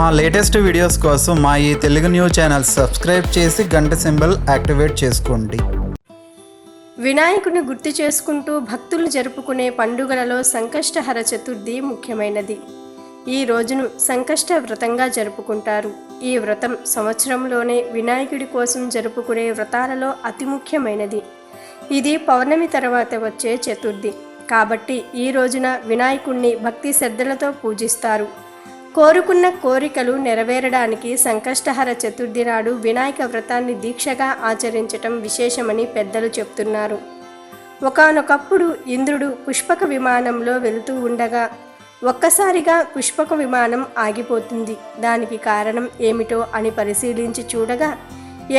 మా latest videos కోసం మా ఈ తెలుగు న్యూస్ ఛానల్ సబ్స్క్రైబ్ చేసి గంట సింబల్ యాక్టివేట్ చేసుకోండి. వినాయకుని గుర్తు చేసుకుంటూ భక్తులు జరుపుకునే పండుగలలో సంకష్టహర చతుర్థి ముఖ్యమైనది. ఈ రోజును సంకష్ట వ్రతంగా జరుపుకుంటారు. ఈ వ్రతం సంవత్సరంలోనే వినాయకుడి కోసం జరుపుకునే వ్రతాలలో అతి ముఖ్యమైనది. ఇది పౌర్ణమి తర్వాత వచ్చే చతుర్థి. కాబట్టి ఈ రోజున వినాయకుణ్ణి భక్తి శ్రద్ధలతో పూజిస్తారు. కోరుకున్న కోరికలు నెరవేరడానికి సంకష్టహర చతుర్థి నాడు వినాయక వ్రతాన్ని దీక్షగా ఆచరించటం విశేషమని పెద్దలు చెప్తున్నారు. ఒకానొకప్పుడు ఇంద్రుడు పుష్పక విమానంలో వెళుతూ ఉండగా ఒక్కసారిగా పుష్పక విమానం ఆగిపోతుంది. దానికి కారణం ఏమిటో అని పరిశీలించి చూడగా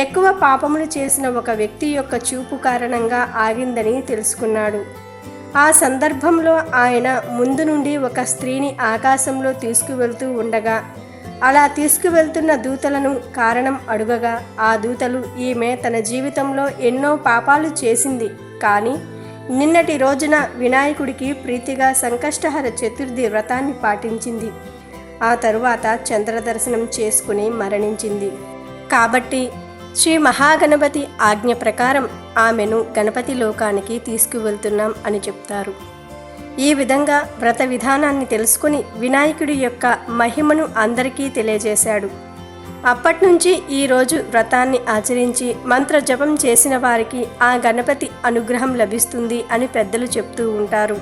ఎక్కువ పాపములు చేసిన ఒక వ్యక్తి యొక్క చూపు కారణంగా ఆగిందని తెలుసుకున్నాడు. ఆ సందర్భంలో ఆయన ముందు నుండి ఒక స్త్రీని ఆకాశంలో తీసుకువెళ్తూ ఉండగా అలా తీసుకువెళ్తున్న దూతలను కారణం అడుగగా ఆ దూతలు ఈమె తన జీవితంలో ఎన్నో పాపాలు చేసింది. కానీ నిన్నటి రోజున వినాయకుడికి ప్రీతిగా సంకష్టహర చతుర్థి వ్రతాన్ని పాటించింది. ఆ తరువాత చంద్రదర్శనం చేసుకుని మరణించింది. కాబట్టి శ్రీ మహాగణపతి ఆజ్ఞ ప్రకారం ఆమెను గణపతి లోకానికి తీసుకువెళ్తున్నాం అని చెప్తారు. ఈ విధంగా వ్రత విధానాన్ని తెలుసుకుని వినాయకుడి యొక్క మహిమను అందరికీ తెలియజేశాడు. అప్పట్నుంచి ఈరోజు వ్రతాన్ని ఆచరించి మంత్ర జపం చేసిన వారికి ఆ గణపతి అనుగ్రహం లభిస్తుంది అని పెద్దలు చెప్తూ ఉంటారు.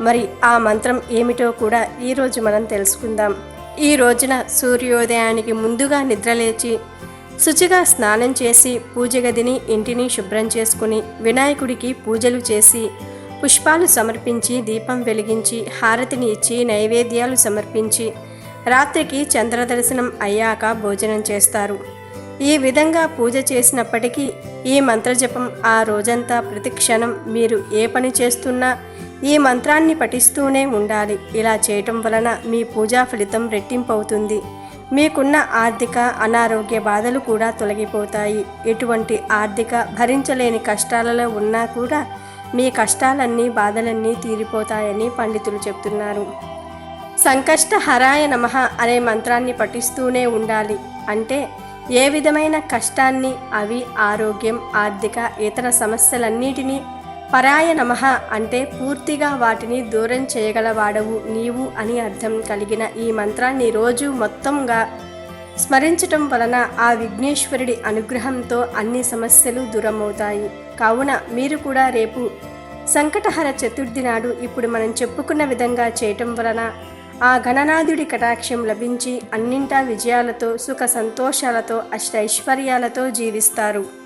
మరి ఆ మంత్రం ఏమిటో కూడా ఈరోజు మనం తెలుసుకుందాం. ఈ రోజున సూర్యోదయానికి ముందుగా నిద్రలేచి శుచిగా స్నానం చేసి పూజ గదిని ఇంటిని శుభ్రం చేసుకుని వినాయకుడికి పూజలు చేసి పుష్పాలు సమర్పించి దీపం వెలిగించి హారతిని ఇచ్చి నైవేద్యాలు సమర్పించి రాత్రికి చంద్రదర్శనం అయ్యాక భోజనం చేస్తారు. ఈ విధంగా పూజ చేసినప్పటికీ ఈ మంత్రజపం ఆ రోజంతా ప్రతిక్షణం మీరు ఏ పని చేస్తున్నా ఈ మంత్రాన్ని పఠిస్తూనే ఉండాలి. ఇలా చేయటం వలన మీ పూజా ఫలితం రెట్టింపు అవుతుంది మీకున్న ఆర్థిక అనారోగ్య బాధలు కూడా తొలగిపోతాయి. ఎటువంటి ఆర్థిక భరించలేని కష్టాలలో ఉన్నా కూడా మీ కష్టాలన్నీ బాధలన్నీ తీరిపోతాయని పండితులు చెప్తున్నారు. సంకష్ట హరాయ నమః అనే మంత్రాన్ని పఠిస్తూనే ఉండాలి. అంటే ఏ విధమైన కష్టాన్ని అవి ఆరోగ్యం ఆర్థిక ఇతర సమస్యలన్నిటినీ పరాయ నమః అంటే పూర్తిగా వాటిని దూరం చేయగలవాడవు నీవు అని అర్థం కలిగిన ఈ మంత్రాన్ని రోజు మొత్తంగా స్మరించటం వలన ఆ విఘ్నేశ్వరుడి అనుగ్రహంతో అన్ని సమస్యలు దూరమవుతాయి. కావున మీరు కూడా రేపు సంకటహర చతుర్థి నాడు ఇప్పుడు మనం చెప్పుకున్న విధంగా చేయటం వలన ఆ గణనాథుడి కటాక్షం లభించి అన్నింటా విజయాలతో సుఖ సంతోషాలతో అష్టైశ్వర్యాలతో జీవిస్తారు.